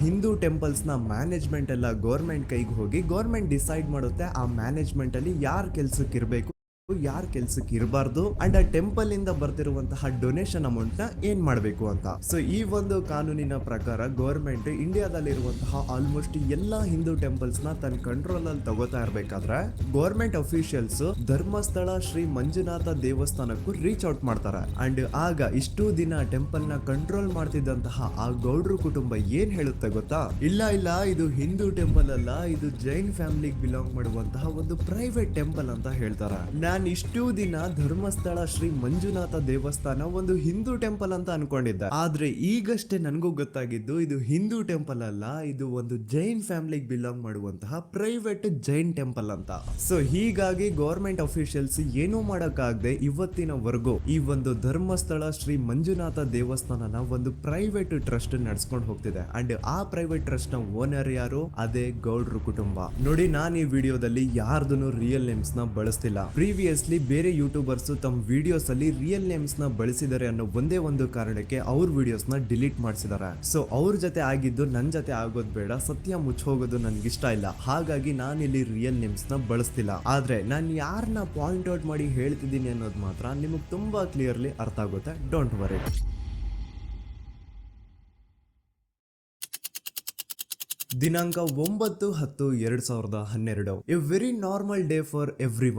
ಹಿಂದೂ ಟೆಂಪಲ್ಸ್ನ ಮ್ಯಾನೇಜ್ಮೆಂಟ್ ಎಲ್ಲ ಗೌರ್ಮೆಂಟ್ ಕೈಗೆ ಹೋಗಿ ಗೌರ್ಮೆಂಟ್ ಡಿಸೈಡ್ ಮಾಡುತ್ತೆ ಆ ಮ್ಯಾನೇಜ್ಮೆಂಟ್ ಅಲ್ಲಿ ಯಾರ್ ಕೆಲ್ಸಕ್ಕೆ ಇರಬೇಕು ಯಾರ್ ಕೆಲ್ಸಕ್ಕೆ ಇರಬಾರ್ದು? ಅಂಡ್ ಆ ಟೆಂಪಲ್ ಇಂದ ಬರ್ತಿರುವಂತಹ ಡೊನೇಷನ್ ಅಮೌಂಟ್ನ ಏನ್ ಮಾಡಬೇಕು ಅಂತ? ಸೊ ಈ ಒಂದು ಕಾನೂನಿನ ಪ್ರಕಾರ ಗೌರ್ಮೆಂಟ್ ಇಂಡಿಯಾದಲ್ಲಿರುವಂತಹ ಆಲ್ಮೋಸ್ಟ್ ಎಲ್ಲಾ ಹಿಂದೂ ಟೆಂಪಲ್ಸ್ನ ತನ್ನ ಕಂಟ್ರೋಲ್ ಅಲ್ಲಿ ತಗೋತಾ ಇರಬೇಕಾದ್ರೆ ಗೌರ್ಮೆಂಟ್ ಅಫಿಷಿಯಲ್ಸ್ ಧರ್ಮಸ್ಥಳ ಶ್ರೀ ಮಂಜುನಾಥ ದೇವಸ್ಥಾನಕ್ಕೂ ರೀಚ್ ಔಟ್ ಮಾಡ್ತಾರೆ. ಅಂಡ್ ಆಗ ಇಷ್ಟು ದಿನ ಟೆಂಪಲ್ನ ಕಂಟ್ರೋಲ್ ಮಾಡ್ತಿದ್ದಂತಹ ಆ ಗೌಡ್ರು ಕುಟುಂಬ ಏನ್ ಹೇಳುತ್ತೆ ಗೊತ್ತಾ? ಇಲ್ಲ ಇಲ್ಲ, ಇದು ಹಿಂದೂ ಟೆಂಪಲ್ ಅಲ್ಲ, ಇದು ಜೈನ್ ಫ್ಯಾಮಿಲಿಗೆ ಬಿಲಾಂಗ್ ಮಾಡುವಂತಹ ಒಂದು ಪ್ರೈವೇಟ್ ಟೆಂಪಲ್ ಅಂತ ಹೇಳ್ತಾರೆ. ಇಷ್ಟು ದಿನ ಧರ್ಮಸ್ಥಳ ಶ್ರೀ ಮಂಜುನಾಥ ದೇವಸ್ಥಾನ ಒಂದು ಹಿಂದೂ ಟೆಂಪಲ್ ಅಂತ ಅನ್ಕೊಂಡಿದ್ದೆ. ಆದ್ರೆ ಈಗಷ್ಟೇ ನನಗೂ ಗೊತ್ತಾಗಿದ್ದು, ಇದು ಹಿಂದೂ ಟೆಂಪಲ್ ಅಲ್ಲ, ಇದು ಒಂದು ಜೈನ್ ಫ್ಯಾಮಿಲಿಗೆ ಬಿಲಾಂಗ್ ಮಾಡುವಂತಹ ಪ್ರೈವೇಟ್ ಜೈನ್ ಟೆಂಪಲ್ ಅಂತ. ಸೊ ಹೀಗಾಗಿ ಗೌರ್ಮೆಂಟ್ ಅಫಿಷಿಯಲ್ಸ್ ಏನೂ ಇವತ್ತಿನ ಇವತ್ತಿನವರೆಗೂ ಈ ಒಂದು ಧರ್ಮಸ್ಥಳ ಶ್ರೀ ಮಂಜುನಾಥ ದೇವಸ್ಥಾನನ ಒಂದು ಪ್ರೈವೇಟ್ ಟ್ರಸ್ಟ್ ನಡ್ಸ್ಕೊಂಡು ಹೋಗ್ತಿದೆ. ಅಂಡ್ ಆ ಪ್ರೈವೇಟ್ ಟ್ರಸ್ಟ್ನ ಓನರ್ ಯಾರು? ಅದೇ ಗೌಡ್ರು ಕುಟುಂಬ. ನೋಡಿ, ನಾನು ಈ ವಿಡಿಯೋದಲ್ಲಿ ಯಾರ್ದು ರಿಯಲ್ ನೇಮ್ಸ್ನ ಬಳಸ್ತಿಲ್ಲ. ಪ್ರೀವಿಯಸ್ಲಿ ಬೇರೆ ಯೂಟ್ಯೂಬರ್ಸ್ ತಮ್ಮ ವಿಡಿಯೋಸ್ ಅಲ್ಲಿ ರಿಯಲ್ ನೇಮ್ಸ್ನ ಬಳಸಿದ್ದಾರೆ ಅನ್ನೋ ಒಂದೇ ಒಂದು ಕಾರಣಕ್ಕೆ ಅವ್ರ ವಿಡಿಯೋಸ್ನ ಡಿಲೀಟ್ ಮಾಡಿಸಿದ್ದಾರೆ. ಸೊ ಅವ್ರ ಜೊತೆ ಆಗಿದ್ದು ನನ್ನ ಜೊತೆ ಆಗೋದು ಬೇಡ, ಸತ್ಯ ಮುಚ್ಚ ಹೋಗೋದು ನನಗೆ ಇಷ್ಟ ಇಲ್ಲ. ಹಾಗಾಗಿ ನಾನು ಇಲ್ಲಿ ರಿಯಲ್ ನೇಮ್ಸ್ನ ಬಳಸ್ತಿಲ್ಲ. ಆದ್ರೆ ನಾನು ಯಾರನ್ನ ಪಾಯಿಂಟ್ ಔಟ್ ಮಾಡಿ ಹೇಳ್ತಿದ್ದೀನಿ ಅನ್ನೋದು ಮಾತ್ರ ನಿಮಗೆ ತುಂಬಾ ಕ್ಲಿಯರ್ಲಿ ಅರ್ಥ ಆಗುತ್ತೆ. ಡೋಂಟ್ ವರಿ ದಿನಾಂಕ ಒಂಬತ್ತು ಹತ್ತು ಎರಡ್ ಸಾವಿರದ ಹನ್ನೆರಡು. A very normal day for every